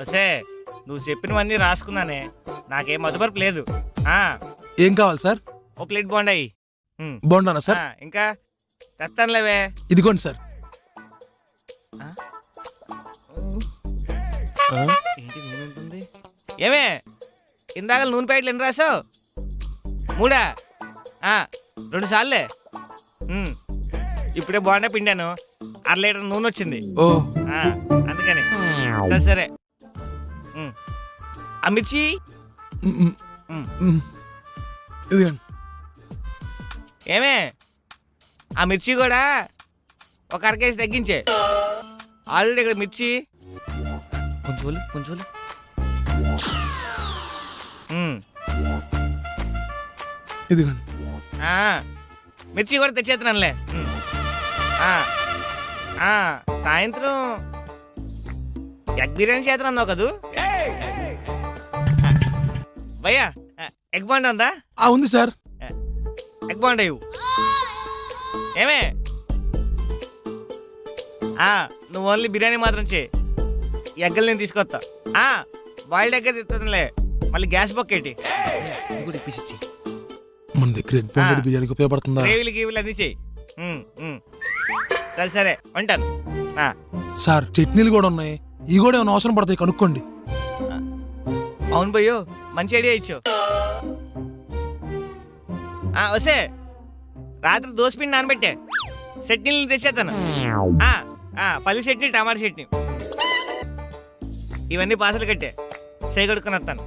వసే నువ్వు చెప్పినవన్నీ రాసుకున్నానే. నాకేం మధుపరపు లేదు. ఆ? ఏం కావాలి సార్? ఓ ప్లేట్ బాగుండాయి బాగుంటానా సార్? ఇంకా తెస్తానులేవే ఇదిగోండి సార్. ఆ? ఏంటి నూనె ఉంది ఏమే ఇందాక నూనె ప్యాకెట్లు ఎన్ని రాసావు? మూడా? ఆ, రెండు సార్లే. ఉమ్. ఇప్పుడే బాగుండా పిండాను. అర లీటర్ నూనె వచ్చింది. ఓ. ఆ, అందుకని. సరే సరే. ఆ మిర్చి. ఇదిగోండి ఏమే? ఆ మిర్చి కూడా ఒక అర కేజీ తగ్గించే. ఆల్రెడీ ఇక్కడ మిర్చి. కొంచెం కొంచెం. ఇదిగోండి మిర్చి కూడా తెచ్చేస్తున్నానులే. సాయంత్రం ఎగ్ బిర్యానీ చేస్తున్నావు కదూ? భయ్యా ఎగ్ బాండ్ ఉందా? ఆ ఉంది సార్. ఎగ్ బాండ్ ఇవ్వు. ఏమే? ఆ, నువ్వు ఓన్లీ బిర్యానీ మాత్రం చేయి. ఎగ్గలు నేను తీసుకొస్తా. ఆ, బాయిల్డ్ ఎగ్ తిస్తుందిలే మళ్ళీ గ్యాస్ ఇప్పించి ఇచ్చేయ్. మన దగ్గర ఎగ్. బిర్యానీకి ఉపయోగపడుతుందా? గ్రేవీలు గీవీలు అన్ని ఉమ్. సరే సరే ఉంటాను సార్ చట్నీలు కూడా ఉన్నాయి. ఇవి కూడా ఏమైనా అవసరం పడతాయి కనుక్కోండి. అవును భయ్యో మంచి ఐడియా ఇచ్చావు. ఆ, వసే రాత్రి దోసపిండి నానబెట్టే. చట్నీలు తెచ్చేస్తాను. ఆ, ఆ, పల్లి చట్నీ టమాటా చట్నీ. ఇవన్నీ పాసలు కట్టే. చేయగొడుకుని వస్తాను.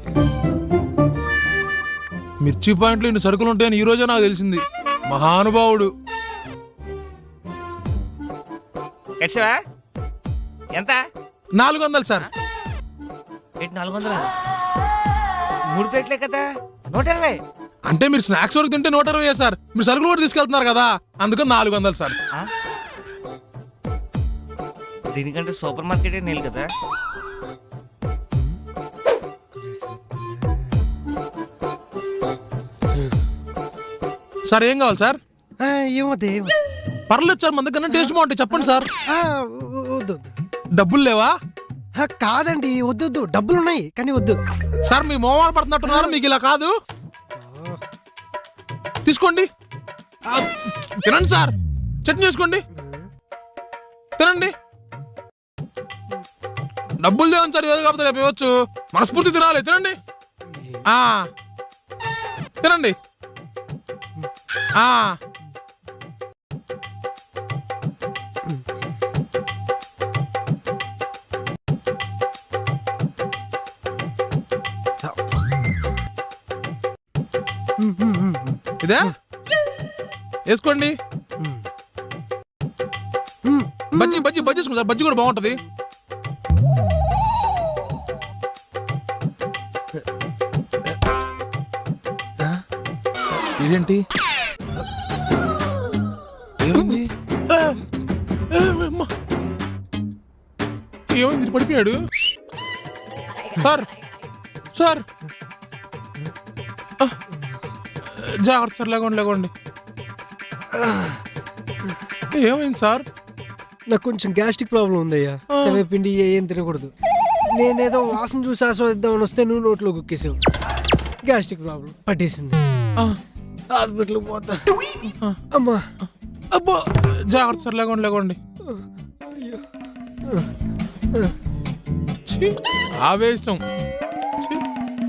మిర్చి పాయింట్లు ఇన్ని సరుకులు ఉంటాయని ఈ రోజే నాకు తెలిసింది. మహానుభావుడు. కట్సావా ఎంత? నాలుగు వందలు సార్. ఏంటి నాలుగు వందల మూడు ప్లేట్లే కదా? నూట ఇరవై అంటే మీరు స్నాక్స్ వరకు తింటే నూట ఇరవై సార్. మీరు సరుకులు కూడా తీసుకెళ్తున్నారు కదా. అందుకని నాలుగు వందలు సార్. ఆ? దీనికంటే సూపర్ మార్కెటే నీళ్ళు కదా? సార్ ఏం కావాలి సార్? ఏమవుతుంది? పర్లేదు సార్. మన దగ్గర టేస్ట్ బాగుంటాయి. చెప్పండి సార్. వద్దు వద్దు. డబ్బులు లేవా? కాదండి వద్దు వద్దు. డబ్బులు ఉన్నాయి కానీ వద్దు. సార్ మీ మోమాలు పడుతున్నట్టున్నారు మీకు ఇలా కాదు. తీసుకోండి. ఆ, తినండి సార్. చట్నీ చేసుకోండి. తినండి. డబ్బులు దేవని సార్ ఏదో కాకపోతే రేపు ఇవ్వచ్చు. మనస్ఫూర్తి తినాలి. తినండి. ఆ తినండి. ఆ. ఇదే? వేసుకోండి. బజ్జీ బజ్జీ బజ్జీ వేసుకోండి సార్. బజ్జీ కూడా బాగుంటది. ఇదేంటి? ఏమైంది? పడిపోయాడు. Sir sir. జాగ్రత్త సార్ లేకండి లేకండి ఏమైంది సార్? నాకు కొంచెం గ్యాస్ట్రిక్ ప్రాబ్లం ఉందయ్యా. శనగపిండి ఏం తినకూడదు. నేనేదో వాసన చూసి ఆస్వాదిద్దామని వస్తే నువ్వు నోట్లో కుక్కేసావు గ్యాస్ట్రిక్ ప్రాబ్లం పట్టేసింది. ఆ, హాస్పిటల్కి పోతా. అమ్మా. అబ్బా జాగ్రత్త సార్ లేకండి లేకండి ఆవేశం.